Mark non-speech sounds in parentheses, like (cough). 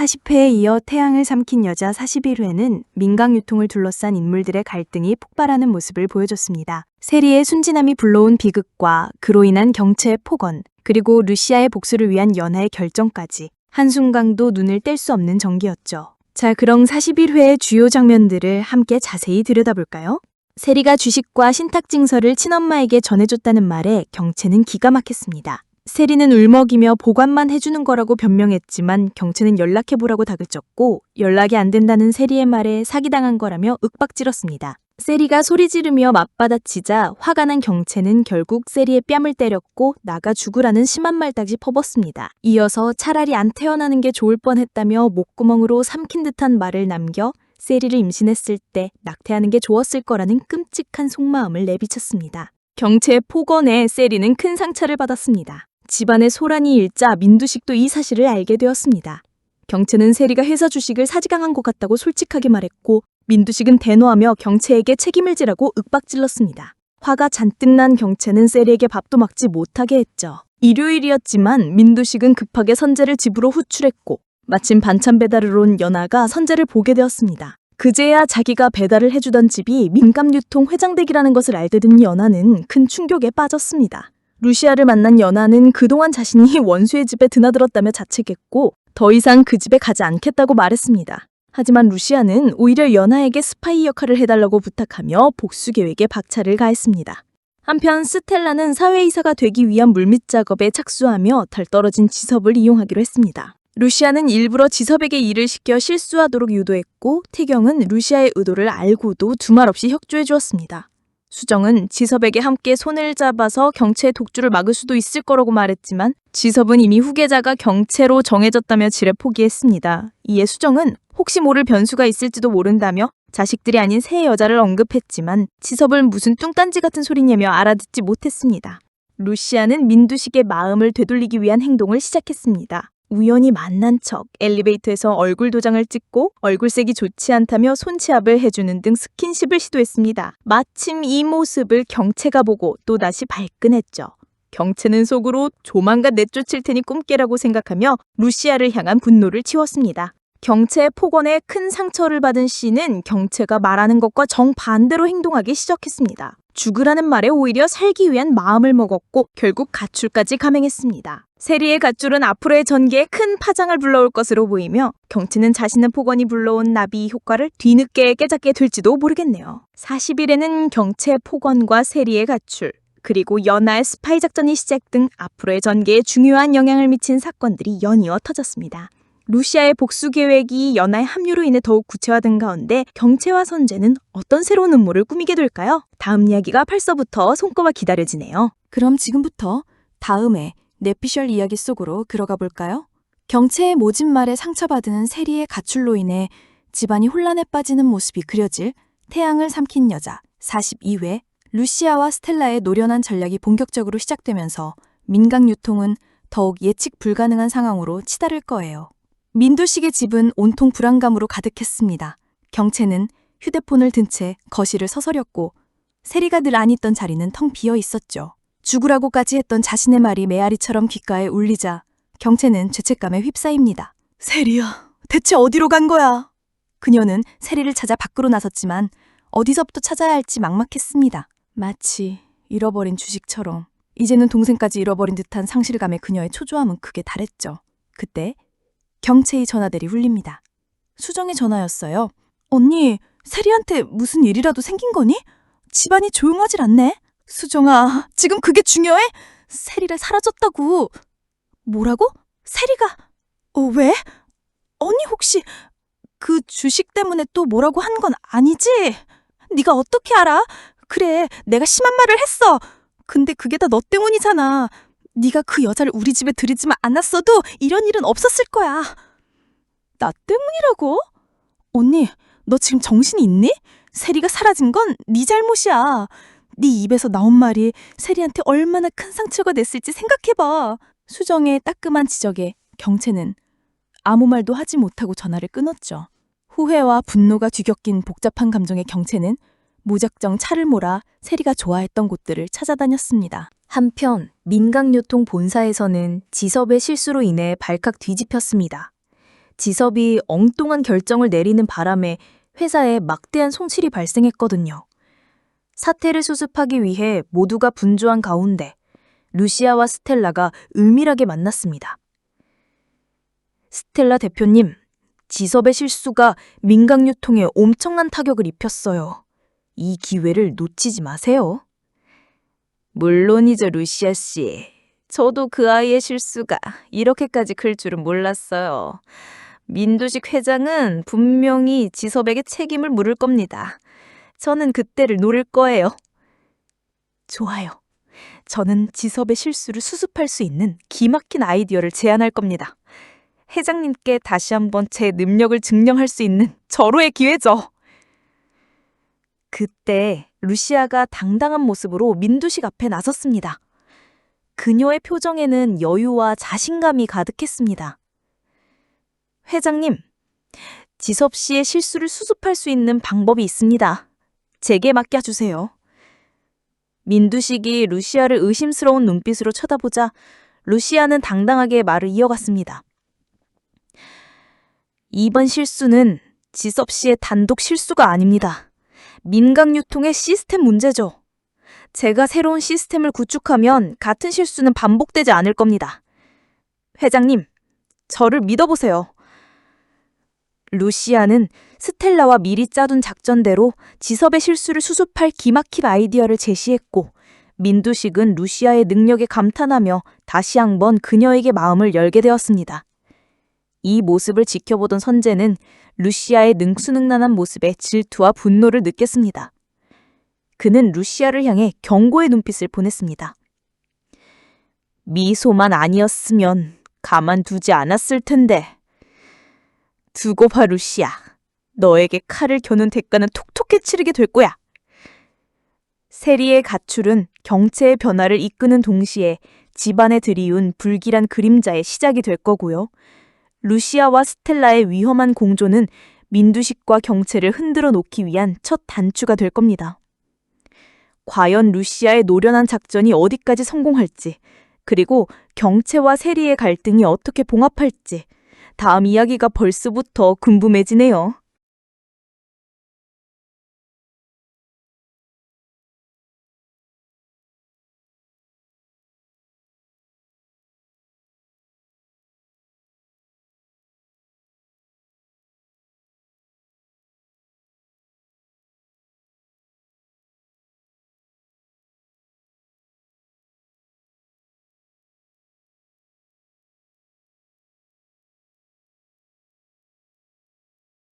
40회에 이어 태양을 삼킨 여자 41회는 민강 유통을 둘러싼 인물들의 갈등이 폭발하는 모습을 보여줬습니다. 세리의 순진함이 불러온 비극과 그로 인한 경체의 폭언, 그리고 루시아의 복수를 위한 연하의 결정까지 한순간도 눈을 뗄 수 없는 전기였죠. 자, 그럼 41회의 주요 장면들을 함께 자세히 들여다볼까요? 세리가 주식과 신탁증서를 친엄마에게 전해줬다는 말에 경체는 기가 막혔습니다. 세리는 울먹이며 보관만 해주는 거라고 변명했지만 경체는 연락해보라고 다그쳤고 연락이 안 된다는 세리의 말에 사기당한 거라며 윽박질렀습니다. 세리가 소리 지르며 맞받아치자 화가 난 경체는 결국 세리의 뺨을 때렸고 나가 죽으라는 심한 말까지 퍼붓습니다. 이어서 차라리 안 태어나는 게 좋을 뻔했다며 목구멍으로 삼킨 듯한 말을 남겨 세리를 임신했을 때 낙태하는 게 좋았을 거라는 끔찍한 속마음을 내비쳤습니다. 경체의 폭언에 세리는 큰 상처를 받았습니다. 집안의 소란이 일자 민두식도 이 사실을 알게 되었습니다. 경체는 세리가 회사 주식을 사지강한 것 같다고 솔직하게 말했고 민두식은 대노하며 경체에게 책임을 지라고 윽박질렀습니다. 화가 잔뜩 난 경체는 세리에게 밥도 먹지 못하게 했죠. 일요일이었지만 민두식은 급하게 선재를 집으로 후출했고 마침 반찬 배달을 온 연아가 선재를 보게 되었습니다. 그제야 자기가 배달을 해주던 집이 민감유통 회장댁이라는 것을 알게 된 연아는 큰 충격에 빠졌습니다. 루시아를 만난 연아는 그동안 자신이 (laughs) 원수의 집에 드나들었다며 자책했고 더 이상 그 집에 가지 않겠다고 말했습니다. 하지만 루시아는 오히려 연아에게 스파이 역할을 해달라고 부탁하며 복수 계획에 박차를 가했습니다. 한편 스텔라는 사회이사가 되기 위한 물밑 작업에 착수하며 덜 떨어진 지섭을 이용하기로 했습니다. 루시아는 일부러 지섭에게 일을 시켜 실수하도록 유도했고 태경은 루시아의 의도를 알고도 두말 없이 협조해 주었습니다. 수정은 지섭에게 함께 손을 잡아서 경체의 독주를 막을 수도 있을 거라고 말했지만 지섭은 이미 후계자가 경체로 정해졌다며 지레 포기했습니다. 이에 수정은 혹시 모를 변수가 있을지도 모른다며 자식들이 아닌 새 여자를 언급했지만 지섭은 무슨 뚱딴지 같은 소리냐며 알아듣지 못했습니다. 루시아는 민두식의 마음을 되돌리기 위한 행동을 시작했습니다. 우연히 만난 척 엘리베이터에서 얼굴 도장을 찍고 얼굴색이 좋지 않다며 손치압을 해주는 등 스킨십을 시도했습니다. 마침 이 모습을 경체가 보고 또다시 발끈했죠. 경체는 속으로 조만간 내쫓을 테니 꿈깨라고 생각하며 루시아를 향한 분노를 치웠습니다. 경체의 폭언에 큰 상처를 받은 씨는 경체가 말하는 것과 정반대로 행동하기 시작했습니다. 죽으라는 말에 오히려 살기 위한 마음을 먹었고 결국 가출까지 감행했습니다. 세리의 가출은 앞으로의 전개에 큰 파장을 불러올 것으로 보이며 경치는 자신의 폭언이 불러온 나비 효과를 뒤늦게 깨닫게 될지도 모르겠네요. 40일에는 경체 폭언과 세리의 가출, 그리고 연하의 스파이 작전이 시작 등 앞으로의 전개에 중요한 영향을 미친 사건들이 연이어 터졌습니다. 루시아의 복수 계획이 연하의 합류로 인해 더욱 구체화된 가운데 경체와 선제는 어떤 새로운 음모를 꾸미게 될까요? 다음 이야기가 벌써부터 손꼽아 기다려지네요. 그럼 지금부터 다음에 내피셜 이야기 속으로 들어가 볼까요? 경체의 모진 말에 상처받은 세리의 가출로 인해 집안이 혼란에 빠지는 모습이 그려질 태양을 삼킨 여자 42회 루시아와 스텔라의 노련한 전략이 본격적으로 시작되면서 민강 유통은 더욱 예측 불가능한 상황으로 치달을 거예요. 민두식의 집은 온통 불안감으로 가득했습니다. 경체는 휴대폰을 든 채 거실을 서서렸고 세리가 늘 안 있던 자리는 텅 비어 있었죠. 죽으라고까지 했던 자신의 말이 메아리처럼 귓가에 울리자 경체는 죄책감에 휩싸입니다. 세리야, 대체 어디로 간 거야? 그녀는 세리를 찾아 밖으로 나섰지만 어디서부터 찾아야 할지 막막했습니다. 마치 잃어버린 주식처럼 이제는 동생까지 잃어버린 듯한 상실감에 그녀의 초조함은 극에 달했죠. 그때 경체의 전화들이 울립니다. 수정의 전화였어요. 언니, 세리한테 무슨 일이라도 생긴 거니? 집안이 조용하질 않네. 수정아, 지금 그게 중요해? 세리가 사라졌다고. 뭐라고? 세리가? 어, 왜? 언니 혹시 그 주식 때문에 또 뭐라고 한 건 아니지? 네가 어떻게 알아? 그래, 내가 심한 말을 했어. 근데 그게 다 너 때문이잖아. 네가 그 여자를 우리 집에 들이지만 않았어도 이런 일은 없었을 거야. 나 때문이라고? 언니, 너 지금 정신이 있니? 세리가 사라진 건 네 잘못이야. 네 입에서 나온 말이 세리한테 얼마나 큰 상처가 됐을지 생각해봐. 수정의 따끔한 지적에 경채는 아무 말도 하지 못하고 전화를 끊었죠. 후회와 분노가 뒤섞인 복잡한 감정의 경채는 무작정 차를 몰아 세리가 좋아했던 곳들을 찾아다녔습니다. 한편 민강유통 본사에서는 지섭의 실수로 인해 발칵 뒤집혔습니다. 지섭이 엉뚱한 결정을 내리는 바람에 회사에 막대한 손실이 발생했거든요. 사태를 수습하기 위해 모두가 분주한 가운데 루시아와 스텔라가 은밀하게 만났습니다. 스텔라 대표님, 지섭의 실수가 민간 유통에 엄청난 타격을 입혔어요. 이 기회를 놓치지 마세요. 물론이죠, 루시아 씨. 저도 그 아이의 실수가 이렇게까지 클 줄은 몰랐어요. 민두식 회장은 분명히 지섭에게 책임을 물을 겁니다. 저는 그때를 노릴 거예요. 좋아요. 저는 지섭의 실수를 수습할 수 있는 기막힌 아이디어를 제안할 겁니다. 회장님께 다시 한번 제 능력을 증명할 수 있는 절호의 기회죠. 그때 루시아가 당당한 모습으로 민두식 앞에 나섰습니다. 그녀의 표정에는 여유와 자신감이 가득했습니다. 회장님, 지섭 씨의 실수를 수습할 수 있는 방법이 있습니다. 제게 맡겨주세요. 민두식이 루시아를 의심스러운 눈빛으로 쳐다보자 루시아는 당당하게 말을 이어갔습니다. 이번 실수는 지섭 씨의 단독 실수가 아닙니다. 민간 유통의 시스템 문제죠. 제가 새로운 시스템을 구축하면 같은 실수는 반복되지 않을 겁니다. 회장님, 저를 믿어보세요. 루시아는 스텔라와 미리 짜둔 작전대로 지섭의 실수를 수습할 기막힌 아이디어를 제시했고, 민두식은 루시아의 능력에 감탄하며 다시 한번 그녀에게 마음을 열게 되었습니다. 이 모습을 지켜보던 선재는 루시아의 능수능란한 모습에 질투와 분노를 느꼈습니다. 그는 루시아를 향해 경고의 눈빛을 보냈습니다. 미소만 아니었으면 가만두지 않았을 텐데. 두고 봐, 루시아. 너에게 칼을 겨눈 대가는 톡톡히 치르게 될 거야. 세리의 가출은 경체의 변화를 이끄는 동시에 집안에 들이운 불길한 그림자의 시작이 될 거고요. 루시아와 스텔라의 위험한 공조는 민두식과 경체를 흔들어 놓기 위한 첫 단추가 될 겁니다. 과연 루시아의 노련한 작전이 어디까지 성공할지, 그리고 경체와 세리의 갈등이 어떻게 봉합할지, 다음 이야기가 벌써부터 궁금해지네요.